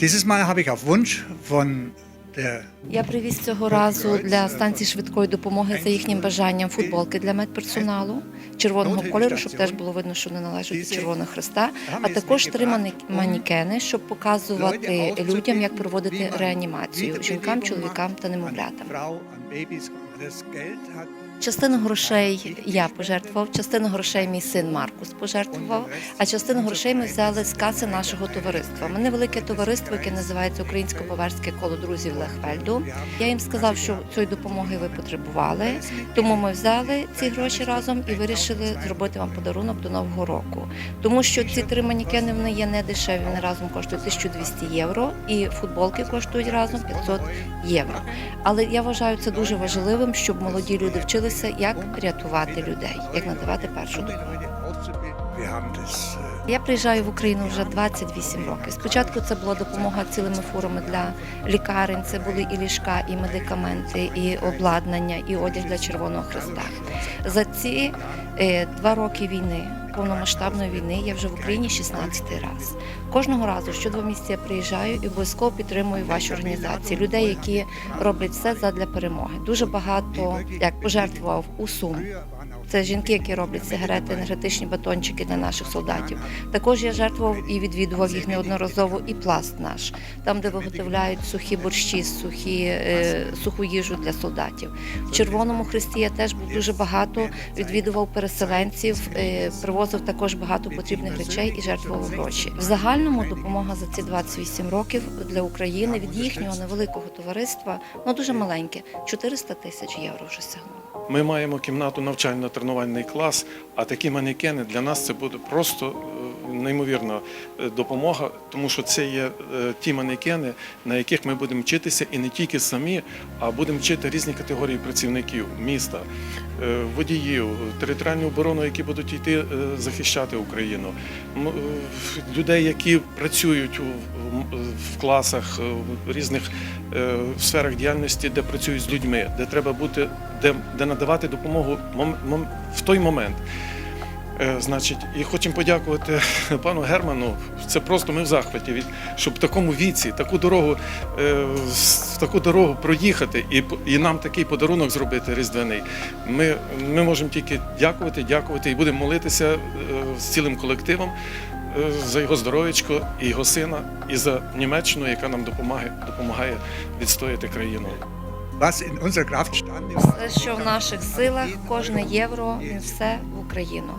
Dieses Mal habe ich auf Wunsch von der Я привіз цього разу для станції швидкої допомоги за їхнім бажанням футболки для медперсоналу червоного кольору, щоб теж було видно, що вони належать до Червоного Христа, а також три манікени, щоб показувати людям, як проводити реанімацію жінкам, чоловікам та немовлятам. Частину грошей я пожертвував, частину грошей мій син Маркус пожертвував, а частину грошей ми взяли з каси нашого товариства. Ми невелике товариство, яке називається Українсько-Баварське коло друзів Лехвельду. Я їм сказав, що цієї допомоги ви потребували, тому ми взяли ці гроші разом і вирішили зробити вам подарунок до нового року. Тому що ці три манікени вони є не дешеві, вони разом коштують 1200 євро, і футболки коштують разом 500 євро. Але я вважаю це дуже важливим, щоб молоді люди вчилися, як рятувати людей, як надавати першу допомогу. Я приїжджаю в Україну вже 28 років. Спочатку це була допомога цілими фурами для лікарень. Це були і ліжка, і медикаменти, і обладнання, і одяг для Червоного Христа. За ці е, два роки війни, повномасштабної війни, я вже в Україні 16 раз. Кожного разу, що два місяці я приїжджаю і обов'язково підтримую ваші організації, людей, які роблять все задля перемоги. Дуже багато як пожертвував у Сум. Це жінки, які роблять сигарети, енергетичні батончики для наших солдатів. Також я жертвував і відвідував їх неодноразово і пласт наш, там, де виготовляють сухі борщі, сухі, е, суху їжу для солдатів. В Червоному Христі я теж був дуже багато, відвідував переселенців, е, привозив також багато потрібних речей і жертвував гроші. В загальному допомога за ці 28 років для України від їхнього невеликого товариства, ну дуже маленьке, 400 тисяч євро вже сягнуло. Ми маємо кімнату навчально-тренувальний клас, а такі манекени для нас це буде просто е, неймовірна е, допомога, тому що це є е, ті манекени, на яких ми будемо вчитися і не тільки самі, а будемо вчити різні категорії працівників міста, водіїв, територіальну оборону, які будуть йти захищати Україну, людей, які працюють у- в- в класах, е, в різних е, сферах діяльності, де працюють з людьми, де треба бути, де, де надавати допомогу в той момент. Е, Значить, і хочемо подякувати пану Герману. Це просто ми в захваті, щоб в такому віці таку дорогу, с- таку дорогу проїхати і, і нам такий подарунок зробити різдвяний. Ми, ми можемо тільки дякувати, дякувати і будемо молитися з цілим колективом за його здоров'ячко і його сина, і за Німеччину, яка нам допомагає, допомагає відстояти країну. Все, що в наших силах, кожне євро, все в Україну.